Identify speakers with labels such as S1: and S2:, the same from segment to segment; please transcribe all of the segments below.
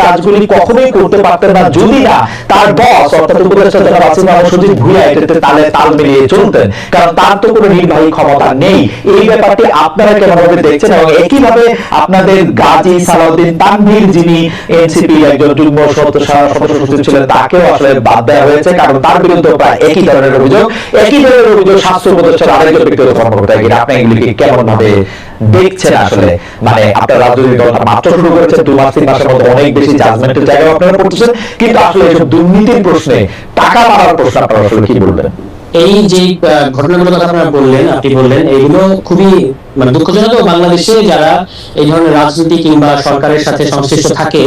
S1: কাজগুলি কখনোই করতে পারতেন না, যদি না তার বস অর্থাৎ উপদেষ্টা তালে মিলিয়ে চলতেন। কারণ তার তো কোনো নির্বাহী ক্ষমতা নেই। এই ব্যাপারটি আপনারা কেমন ভাবে দেখছেন এবং একইভাবে আপনাদের গাজী সালাউদ্দিন তানভীর যিনি এনসিপি একজন যুগ্ম সদস্য সচিব ছিলেন, তাকেও আসলে বাদ দেওয়া হয়েছে। কারণ তার বিরুদ্ধে প্রায় একই ধরনের অভিযোগ, একই ধরনের অভিযোগ স্বাস্থ্য উপদেষ্টার আরেকজন ব্যক্তিগত কর্মকর্তা এগিয়ে আপনি এগুলিকে কেমন ভাবে দেখছেন আসলে? মানে আপনার রাজনৈতিক দলটা মাত্র শুরু করেছে দু মাস, তিন মাসের মধ্যে অনেক বেশি জাজমেন্টের জায়গায় আপনারা পড়তেছেন। কিন্তু আসলে এইসব দুর্নীতির প্রশ্নে টাকা মারার প্রশ্ন আপনারা আসলে কি বলবেন?
S2: এই যে ঘটনাগুলোর কথা আপনারা বললেন, আপনি বললেন, এগুলো খুবই মানে দুঃখজনক। বাংলাদেশে যারা এই ধরনের রাজনীতি কিংবা সরকারের সাথে সংশ্লিষ্ট থাকে,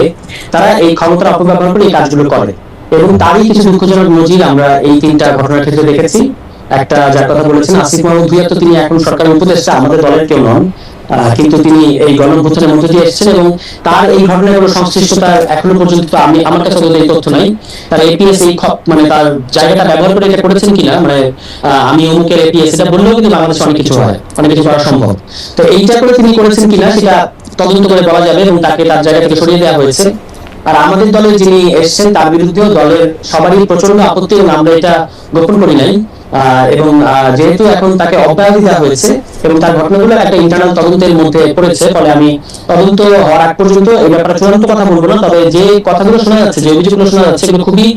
S2: তারা এই ক্ষমতার অপব্যবহার করে এই কাজগুলো করে। এবং তারই কিছু দুঃখজনক নজির আমরা এই তিনটা ঘটনার ক্ষেত্রে দেখেছি। একটা যার কথা বলেছেন আসিফ মাহমুদ ভুইয়া, তো তিনি এখন সরকারের উপদেষ্টা, আমাদের দলের কেউ নন। কিন্তু তিনি এই গণঅভ্যুত্থানের মধ্যে দিয়ে এসেছেন এবং তার এই ঘটনায় কোনো সংশ্লিষ্টতা এখনও পর্যন্ত তো আমি, আমার কাছে এই তথ্য নাই। তার এপিএস এই মানে তার জায়গাটা ব্যবহার করে এটা করেছেন কিনা মানে আমি অমুকের এপিএস এটা বললেও কিন্তু বাংলাদেশে অনেক কিছু হয়, অনেক কিছু করা সম্ভব। তো এইটা করে তিনি করেছেন কিনা, সেটা তদন্ত করে বলা যাবে এবং তাকে তার জায়গা থেকে সরিয়ে দেওয়া হয়েছে। আর আমাদের দলের যিনি এসেছেন, তার বিরুদ্ধেও দলের সবারই প্রচণ্ড আপত্তি এবং আমরা এটা গোপন করি নাই। এবং যেহেতু এখন তাকে অব্যাহতি দেওয়া হয়েছে এবং তার ঘটনাগুলো একটা ইন্টারনাল তদন্তের মধ্যে পড়েছে, ফলে আমি তদন্ত হওয়ার আগ পর্যন্ত এই ব্যাপারে চূড়ান্ত কথা বলব না। তবে যে কথাগুলো শোনা যাচ্ছে, যে অভিযোগগুলো শোনা যাচ্ছে, এগুলো খুবই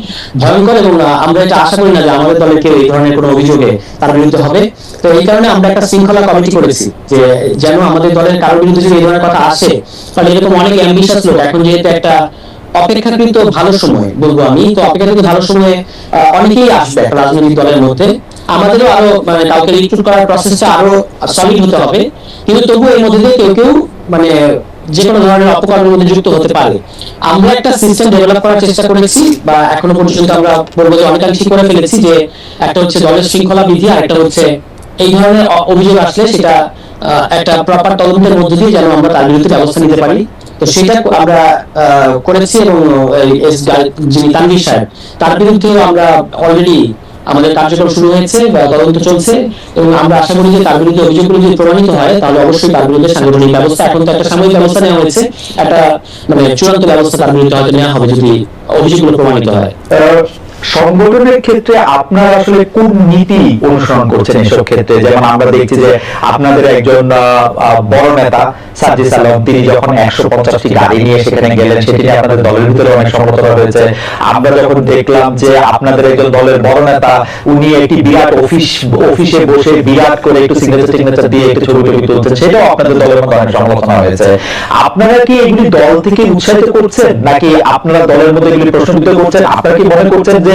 S2: ভয়ঙ্কর এবং আমরা এটা আশা করি না যে আমাদের দলের কেউ এই ধরনের কোনো অভিযোগে তার বিরুদ্ধে হবে। তো এই কারণে আমরা একটা শৃঙ্খলা কমিটি করেছি, যে যেন আমাদের দলের কারোর বিরুদ্ধে যদি এই ধরনের কথা আসে, তাহলে এরকম অনেক অ্যাম্বিশাস লোক, এখন যেহেতু একটা অপেক্ষাকৃত ভালো সময়, বলব আমি, তো অপেক্ষাকৃত ভালো সময়ে অনেকেই আসবে রাজনৈতিক দলের মধ্যে। আমাদেরও আরও মানে কাউকে রিক্রুট করার প্রসেসটা আরও সলিড হতে হবে। কিন্তু তবুও এর মধ্যে কেউ কেউ মানে যে কোনো ধরনের অপকর্মের মধ্যে যুক্ত হতে পারে। আমরা একটা সিস্টেম ডেভেলপ করার চেষ্টা করেছি, বা এখনও পর্যন্ত আমরা বলব যে অনেকাংশই করে ফেলেছি যে একটা হচ্ছে দলের শৃঙ্খলা বিধি আর একটা হচ্ছে এই ধরনের অভিযোগ আসলে সেটা একটা প্রপার তদন্তের মধ্যে দিয়ে যেন আমরা তার বিরুদ্ধে ব্যবস্থা নিতে পারি। তো সেটা আমরা করেছি এবং যিনি তানভীর সাহেব, তার বিরুদ্ধেও আমরা অলরেডি আমাদের কার্যক্রম শুরু হয়েছে তদন্ত চলছে এবং আমরা আশা করি যে তার বিরুদ্ধে অভিযোগগুলো যদি প্রমাণিত হয়, তাহলে অবশ্যই তার বিরুদ্ধে সাংগঠনিক ব্যবস্থা, এখন তো একটা সাময়িক ব্যবস্থা নেওয়া হয়েছে, একটা মানে চূড়ান্ত ব্যবস্থা তার বিরুদ্ধে হয়তো নেওয়া হবে যদি অভিযোগগুলো প্রমাণিত হয়।
S1: সংগঠনের ক্ষেত্রে আপনারা আসলে কোন নীতি অনুসরণ করছেন এসব ক্ষেত্রে? যেমন আমরা দেখছি যে আপনাদের একজন বড় নেতা সাজিস আলম তিনি যখন একশো পঞ্চাশটি গাড়ি নিয়ে সেখানে গেলেন, সেটি নিয়ে আপনাদের দলের ভিতরে অনেক সমালোচনা হয়েছে। আমরা যখন দেখলাম যে আপনাদের একজন দলের বড় নেতা, উনি একটি বিরাট অফিস, অফিসে বসে বিরাট করে একটু সিগনেচার টিগনেচার দিয়ে একটু ছবি টবি তুলছেন, সেটাও আপনাদের দলের মধ্যে অনেক সমালোচনা হয়েছে। আপনারা কি এগুলি দল থেকে উৎসাহিত করছেন? নাকি আপনারা দলের মধ্যে এগুলি প্রশ্নবিদ্ধ করছেন? আপনারা কি মনে করছেন যে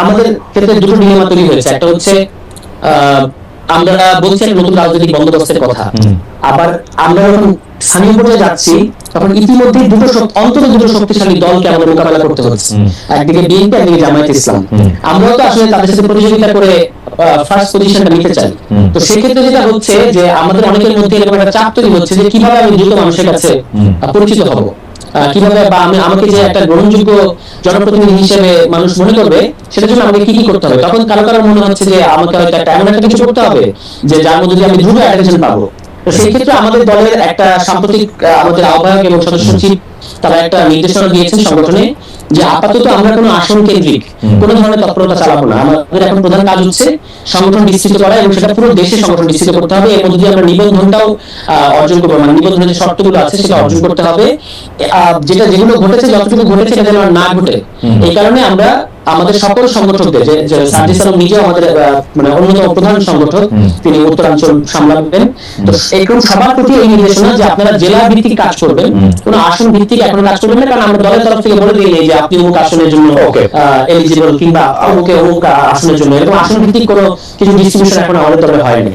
S2: আমাদের ক্ষেত্রে দুটো ডিলেমা তৈরি হয়েছে। একটা হচ্ছে আমরা বলছি নতুন রাজনৈতিক বন্দোবস্তের কথা। আবার আমরা যখন স্থানীয় পর্যায়ে যাচ্ছি তখন ইতিমধ্যে দুটো অন্তত দুটো শক্তিশালী দলকে আমাদের মোকাবেলা করতে হচ্ছে। একদিকে বিএনপি একদিকে জামায়াত ইসলাম। আমরাও তো আসলে তাদের সাথে প্রতিযোগিতা করে ফার্স্ট পজিশনটা নিতে চাই। তো সেক্ষেত্রে যেটা হচ্ছে যে আমাদের অনেকের মধ্যে এরকম একটা চাপ তৈরি হচ্ছে যে কীভাবে আমি দ্রুত মানুষের কাছে পরিচিত হব। কীভাবে বা আমি আমাকে যে একটা গ্রহণযোগ্য জনপ্রতিনিধি হিসেবে মানুষ মনে করবে, সেটার জন্য আমাকে কি কি করতে হবে? তখন কারও কারও মনে হচ্ছে যে আমাকে হয়তো একটা এমন একটা কিছু করতে হবে যে যার মধ্যে আমি দ্রুত অ্যাটেনশন পাবো। তো সেই ক্ষেত্রে আমাদের দলের একটা সাম্প্রতিক আমাদের আহ্বায়ক এবং সদস্য সচিব তারা একটা নির্দেশনা দিয়েছেন সংগঠনে যে আপাতত আমরা কোনো আসন কেন্দ্রিক কোনো ধরনের তৎপরতা চালাবো না। আমাদের এখন প্রধান কাজ হচ্ছে সংগঠন বিস্তৃত করা এবং সেটা পুরো দেশে সংগঠন বিস্তৃত করতে হবে। মধ্যে দিয়ে আমরা নিবন্ধনটাও অর্জন করব। মানে নিবন্ধনের যে শর্তগুলো আছে সেটা অর্জন করতে হবে। যেটা যেগুলো ঘটেছে যতটুকু ঘটেছে এটা যেন না ঘটে এই কারণে আমরা আমাদের সকল সংগঠকদের যে সার্জিস আলম নিজেও আমাদের মানে অন্যতম প্রধান সংগঠক তিনি উত্তরাঞ্চল সামলাবেন। তো সবার প্রতি এই নির্দেশনা যে আপনারা জেলা ভিত্তিক কাজ করবেন। কোনো আসন ভিত্তিক এখন কাজ করবেন না কারণ আমরা দলের তরফ থেকে বলে দিই যে আপনি অমুক আসনের জন্য এলিজিবল কিংবা অমুকে অমুক আসনের জন্য। এরকম আসন ভিত্তিক কোনো কিছু ডিস্ট্রিবিউশন এখন আমাদের দলে হয়নি।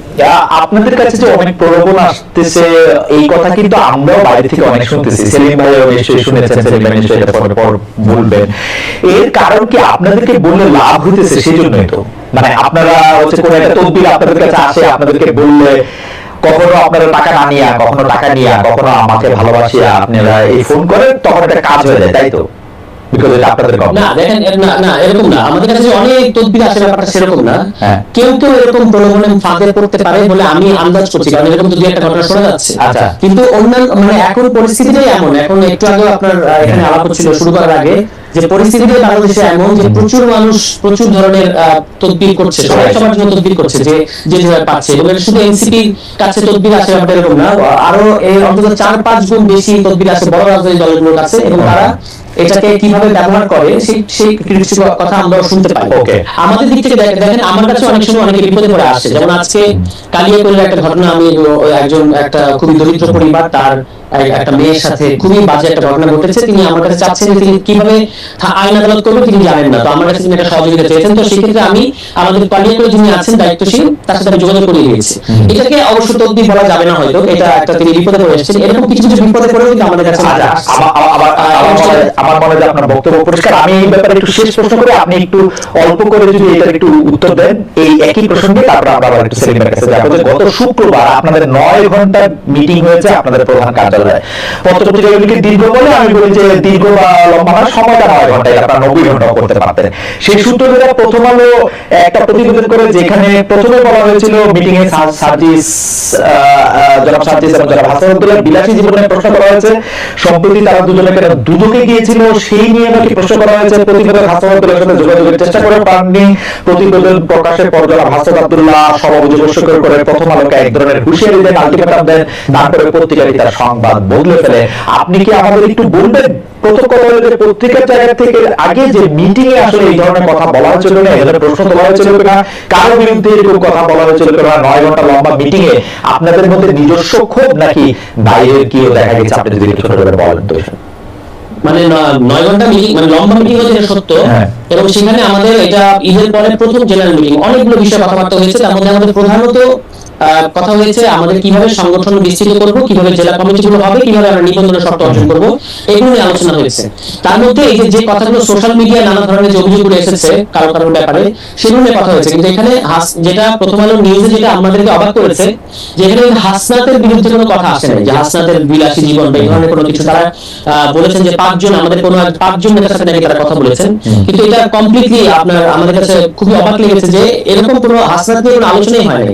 S1: আপনাদের কাছে যে অনেক প্রলোভন আসতেছে এই কথা কিন্তু আমরাও বাইরে থেকে অনেক শুনতেছি। সেলিম ভাই নিশ্চয়ই শুনেছেন সেলিম ভাই নিশ্চয়ই এটা পরে পর বলবেন। এর কারণ কি আপনাদেরকে বললে লাভ হইতেছে সেই জন্যই তো। মানে আপনারা হচ্ছে কোনো একটা তদবির আপনাদের কাছে আসে আপনাদেরকে বললে কখনো আপনারা টাকা না নিয়া কখনো টাকা নিয়া কখনো আমাকে ভালোবাসিয়া আপনারা এই ফোন করেন তখন একটা কাজ হয়ে যায় তাই তো? বিকজ এটা আপনাদের
S2: না দেখেন না না এরকম না। আমাদের কাছে অনেক তদবির আছে ব্যাপারটা সেরকম না।
S1: হ্যাঁ।
S2: কেউ কেউ এরকম প্রলোভনে ফাঁদে পড়তে পারে বলে আমি আন্দাজ করছি কারণ এরকম তো একটা ঘটনা শোনা যাচ্ছে।
S1: আচ্ছা।
S2: কিন্তু অন্যান্য মানে এখন পরিস্থিতিটাই এমন। এখন একটু আগে আপনার এখানে আলাপ হচ্ছিল শুরু করার আগে। যে পরিস্থিতি বাংলাদেশে এমন যে প্রচুর মানুষ প্রচুর ধরনের তদবির করছে সবাই। সবার জন্য তদবির করছে যে যে যেভাবে পাচ্ছে। এবং শুধু এনসিপি কাছে তদবির আছে ব্যাপারটা এরকম না আরও এই অন্তত চার পাঁচ গুণ বেশি তদবির আছে বড় রাজনৈতিক দলগুলোর কাছে এবং তারা এটাকে কীভাবে ব্যবহার করে সেই সেই কিছু কথা আমরা শুনতে পাই।
S1: Okay.
S2: আমাদের দিক থেকে দেখেন আমার কাছে অনেক সময় অনেকে বিপদে পড়ে আসে যেমন আজকে কালিয়াকৈলের একটা ঘটনা আমি একজন একটা খুবই দরিদ্র পরিবার তার একটা মেয়ের সাথে খুবই বাজে একটা ঘটনা ঘটেছে। তিনি আমার কাছে চাচ্ছেন যে তিনি কীভাবে আইন আদালত করবেন তিনি জানেন না। তো আমার কাছে তিনি একটা সহযোগিতা চেয়েছেন। তো সেক্ষেত্রে আমি আমাদের কালিয়াকৈল যিনি আছেন দায়িত্বশীল তার সাথে আমি যোগাযোগ করিয়ে দিয়েছি। এটাকে অবশ্য তদবির বলা যাবে না হয়তো। এটা একটা তিনি বিপদে পড়ে এসেছেন। এরকম কিছু কিছু বিপদে পড়েও কিন্তু আমাদের কাছে
S1: আচ্ছা,
S2: আসছে।
S1: আমার- মনে হয়- আপনার বক্তব্য পরিষ্কার। আমি এই ব্যাপারে একটু শেষ প্রশ্ন করে, আপনি একটু অল্প করে যদি এটা একটু উত্তর দেন, এই একই প্রসঙ্গে তারপর আমরা আবার একটু সেলিমের কাছে যাব। যে গত শুক্রবার আপনাদের নয় ঘণ্টা মিটিং হয়েছে আপনাদের প্রধান কার্যালয়ে। পত্রপত্রিকাগুলিকে দীর্ঘ বলে আমি বলি যে দীর্ঘ বা লম্বা না সময়টা নয় ঘন্টায় আপনারা নব্বই ঘণ্টা করতে পারতেন। সেই সূত্র ধরে প্রথম আলো একটা প্রতিবেদন করে যেখানে প্রথমে বলা হয়েছিল মিটিং এ সার- সার্জিস জনাব সার্জিস এবং জনাব হাসান বিলাসী জীবনের প্রশ্ন করা হয়েছে। সম্প্রতি তারা দুজনে কেন দুদকে গিয়েছিল সেই নিয়ে নাকি প্রশ্ন করা হয়েছে, প্রতিবেদন হাসান সাথে যোগাযোগের চেষ্টা করে পাননি। প্রতিবেদন হাসান আব্দুল্লাহ সমাবেশ করে প্রথম আলোকে এক ধরনের দেন, আলটিমেটাম দেন তারপরে পত্রিকারই তার সংবাদ বদলে ফেলে। আপনি কি আমাদের একটু বলবেন? কথা বলা নয় ঘণ্টা মিটিং এ আপনাদের মধ্যে নিজস্ব ক্ষোভ নাকি বাইরের কেউ দেখা গেছে? আপনি যদি বলেন তো।
S2: মানে নয় ঘণ্টা মিটিং মানে লম্বা মিটিং হয়েছে এটা সত্য
S1: হ্যাঁ।
S2: এবং সেখানে আমাদের এটা ঈদের পরে প্রথম জেনারেল মিটিং অনেকগুলো বিষয়ে কথাবার্তা হয়েছে তার মধ্যে আমাদের প্রধানত কথা হয়েছে আমাদের কীভাবে সংগঠন বিস্তৃত করব কীভাবে জেলা কমিটিগুলো হবে কীভাবে আমরা নিবন্ধনের শর্ত অর্জন করব এগুলো নিয়ে আলোচনা হয়েছে। তার মধ্যে এই যে কথাগুলো সোশ্যাল মিডিয়ায় নানা ধরনের যে অভিযোগগুলো এসেছে কারও কারোর ব্যাপারে সেগুলো নিয়ে কথা হয়েছে। কিন্তু এখানে যেটা প্রথম আলো নিউজে যেটা আমাদেরকে অবাক করেছে যে এখানে হাসনাতের বিরুদ্ধে কোনো কথা আসে নাই। যে হাসনাতের বিলাসী জীবন বা এই ধরনের কোনো কিছু তারা আহ, বলেছেন যে পাঁচজন আমাদের কোনো পাঁচজন নেতার সাথে নাকি তারা কথা বলেছেন। কিন্তু এটা কমপ্লিটলি আপনার আমাদের কাছে খুবই অবাক লেগেছে যে এরকম কোনো হাসনাত নিয়ে কোনো আলোচনাই হয়নি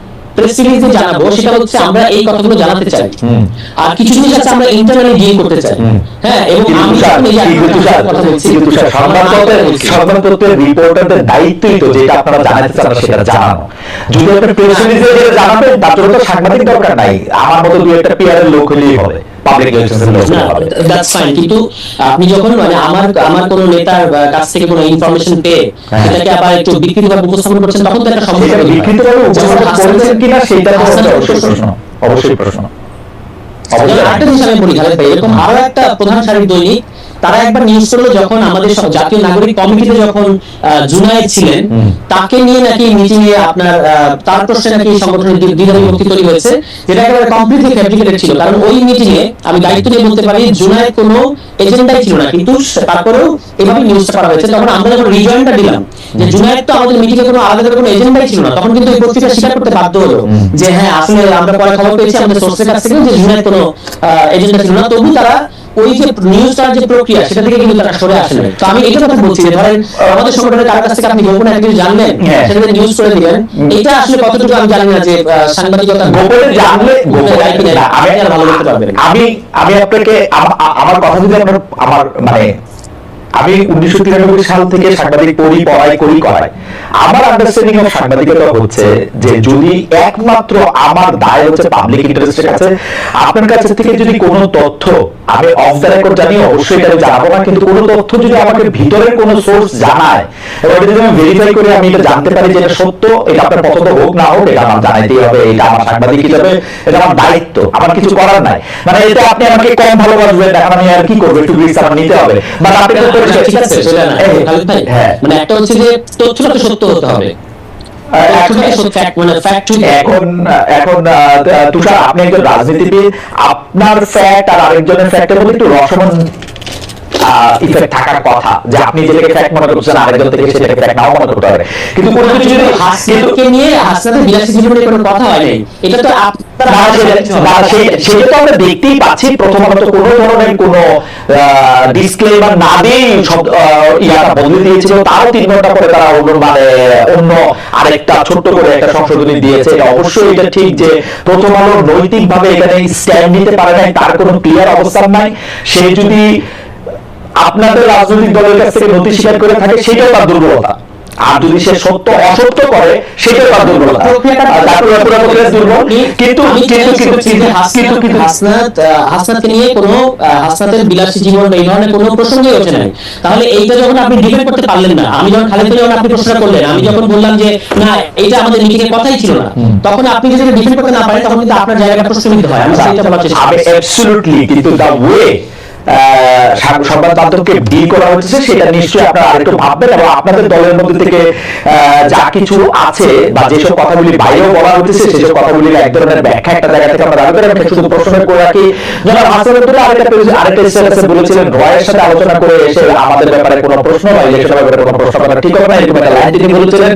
S2: প্রেস রিলিজে জানাব সেটা হচ্ছে আমরা এই কথাগুলো জানাতে চাই। আর কিছু জিনিস আছে আমরা ইন্টারনালি ডিল করতে চাই। হ্যাঁ এবং আমি
S1: তুষার,
S2: যখন এই যে
S1: কিন্তু
S2: আপনার
S1: তুষার,
S2: কথা বলছি।
S1: সংবাদপত্রের- রিপোর্টারদের দায়িত্বই তো যেটা আপনারা জানাতে চান সেটা জানানো। যদি একটা প্রেস রিলিজে জানাবেন তার জন্য তো সাংবাদিক দরকার নাই। আমার মতো দুই একটা পিয়ারের লোক হলেই হবে। পাবলিক হলেই হবে
S2: দ্যাটস ফাইন কিন্তু আপনি যখন মানে আমার আমার কোন নেতার কাছ থেকে কোনো ইনফরমেশন পেয়ে
S1: হ্যাঁ।
S2: সেটাকে আবার একটু বিকৃতভাবে উপস্থাপন করছেন তখন তো একটা সমস্যা
S1: বিকৃতভাবে উপস্থাপন করছেন কিনা সেটা
S2: প্রশ্ন।
S1: অবশ্যই প্রশ্ন
S2: আরেকটা জিনিস আমি বলি খালেদ ভাই এরকম আরও একটা প্রধান শারীরিক দৈনিক তারা একবার নিউজ করল যখন আমাদের সব জাতীয় নাগরিক কমিটিতে যখন জুনায়েদ ছিলেন তাকে নিয়ে নাকি মিটিং এ আপনার তার প্রশ্নে নাকি এই সংগঠনের দ্বি- দ্বিধাবিভক্তি তৈরি হয়েছে যেটা একেবারে কমপ্লিটলি ফ্যাব্রিকেটেড ছিল। কারণ ওই মিটিং এ আমি দায়িত্ব নিয়ে বলতে পারি জুনায়েদ কোনো এজেন্ডাই ছিল না। কিন্তু তারপরেও এভাবে নিউজটা করা হয়েছে তখন আমরা যখন রিজয়েন্টটা দিলাম যে জুনায়েদ তো আমাদের মিটিং এ কোনো আলাদা কোনো এজেন্ডাই ছিল না তখন কিন্তু এই পত্রিকা স্বীকার করতে বাধ্য হলো। যে হ্যাঁ আসলে আমরা পরে খবর পেয়েছি আমাদের সোর্সের কাছ থেকে যে জুনায়েদ কোনো এজেন্ডা ছিল না। তবু তারা ওই যে নিউজ করার যে প্রক্রিয়া সেটা থেকে কিন্তু তারা সরে আসে তো আমি এটা কথা বলছি ধরেন আমাদের সংগঠনের কার কাছ থেকে আপনি গোপনে একটা কিছু জানলেন
S1: হ্যাঁ।
S2: সেটা নিউজ করে দিলেন এটা আসলে কতটুকু আমি জানি না যে সাংবাদিকতা
S1: গোপনে জানলে গোপনে
S2: আপনি ভালো করতে পারবেন
S1: আমি আমি আপনাকে আমার কথা যদি আপনার আমার মানে আমি উনিশশো তিরানব্বই সাল থেকে সাংবাদিক পড়ি, পড়াই করি, করাই। আমার আন্ডারস্ট্যান্ডিং অফ সাংবাদিকতা হচ্ছে যে যদি একমাত্র আমার দায় হচ্ছে পাবলিক ইন্টারেস্টের কাছে, আপনার কাছে থেকে যদি কোনো তথ্য আমি অফ দ্য রেকর্ড জানি, অবশ্যই এটা জানাব না, কিন্তু কোনো তথ্য যদি আমাকে ভিতরের কোনো সোর্স জানায় যদি আমি ভেরিফাই করে আমি এটা জানতে পারি যে এটা সত্য, এটা আপনার পছন্দ হোক না হোক, এটা আমার জানাইতেই হবে, এটা আমার সাংবাদিক হিসাবে, এটা আমার দায়িত্ব, আমার কিছু করার নাই। মানে এটা আপনি আমাকে কম ভালোবাসবেন এখন আমি আর কি করব, একটু রিস্ক আমার নিতে হবে। বাট আপনি তো
S2: ঠিক আছে? সেটা না খালিদ ভাই
S1: হ্যাঁ।
S2: মানে একটা হচ্ছে যে তথ্যটা তো সত্য হতে হবে। মানে।
S1: এখন এখন আহ, তুষার আপনি একজন রাজনীতিবিদ আপনার ফ্যাক্ট আর আরেকজনের ফ্যাক্টের মধ্যে একটু রসমান ইফেক্ট থাকার কথা যে আপনি যেটাকে ফ্যাক্ট মনে করছেন আরেকজন থেকে সেটাকে ফ্যাক্ট নাও মনে করতে পারে কিন্তু কোনো কিছু যদি কিন্তু
S2: নিয়ে হাসনাতের বিলাসী জীবনে কোনো কথা হয় নাই এটা তো আপনারা
S1: সেটা- না, সে- সেটা তো আমরা দেখতেই পাচ্ছি প্রথমত কোনো ধরনের কোন ডিসক্লেমার না দিয়ে সব ইয়াটা বদলে দিয়েছিল। তারও তিন ঘণ্টা পরে তারা অন্য মানে অন্য আরেকটা ছোট্ট করে একটা সংশোধনী দিয়েছে। এটা অবশ্যই এটা ঠিক যে প্রথম আলো নৈতিক ভাবে এখানে স্ট্যান্ড নিতে পারে নাই তার কোনো ক্লিয়ার অবস্থান নাই। সে যদি আপনাদের রাজনৈতিক দলের কাছ থেকে নথি স্বীকার করে থাকে সেটাও তার দুর্বলতা। আর যদি সে সত্য অসত্য করে সেটাও তার দুর্বলতা। প্রক্রিয়া দুর্বল কিন্তু কিন্তু কিন্তু কিন্তু
S2: হাসনাত
S1: কিন্তু কিন্তু
S2: হাসনাত হাসনাতকে নিয়ে কোনো হাসনাতের বিলাসী জীবন এই ধরনের কোনো প্রসঙ্গই ওঠে নাই। তাহলে এইটা যখন আপনি ডিবেট করতে পারলেন না আমি যখন খালেদ যখন আপনি প্রশ্নটা করলেন আমি যখন বললাম যে না এটা আমাদের মিটিং এর কথাই ছিল না তখন আপনি যদি ডিফেন্ড করতে না পারেন তখন কিন্তু আপনার জায়গাটা প্রশ্নবিদ্ধ হয়। আমি সেটা বলার চেষ্টা।
S1: অ্যাবসলিউটলি কিন্তু দ্য ওয়ে করা হচ্ছে, সেটা নিশ্চয়ই আপনারা আরেকটু ভাববেন এবং আপনাদের দলের মধ্যে থেকে যা কিছু আছে বা যেসব কথাগুলি বাইরেও বলা হচ্ছে, সেসব কথাগুলির এক ধরনের ব্যাখ্যা একটা জায়গা থেকে আমরা দাবি করি শুধু প্রশ্ন করে রাখি। হাসান আরেকটা আরেকটা বলেছিলেন সাথে আলোচনা করে এসে আমাদের ব্যাপারে কোনো প্রশ্ন বা ইলেকশনের ব্যাপারে কোনো প্রশ্ন করা ঠিক হবে না, এরকম একটা লাইন তিনি বলেছিলেন।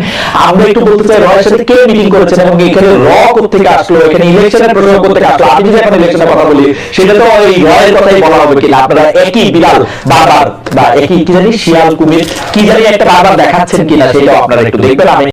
S1: আমরা একটু বলতে চাই, রয়ের সাথে কে মিটিং করেছেন এবং এখানে র থেকে আসলো? এখানে ইলেকশনের প্রশ্ন থেকে আসলো? আমি যদি এখন ইলেকশনের কথা বলি সেটা তো ওই রয়ের কথাই বলা হবে আপনারা একই বিড়াল বারবার, বা একই কি জানি শিয়াল কুমির, কি জানি একটা বারবার দেখাচ্ছেন কিনা সেটাও আপনারা একটু দেখবেন। আমি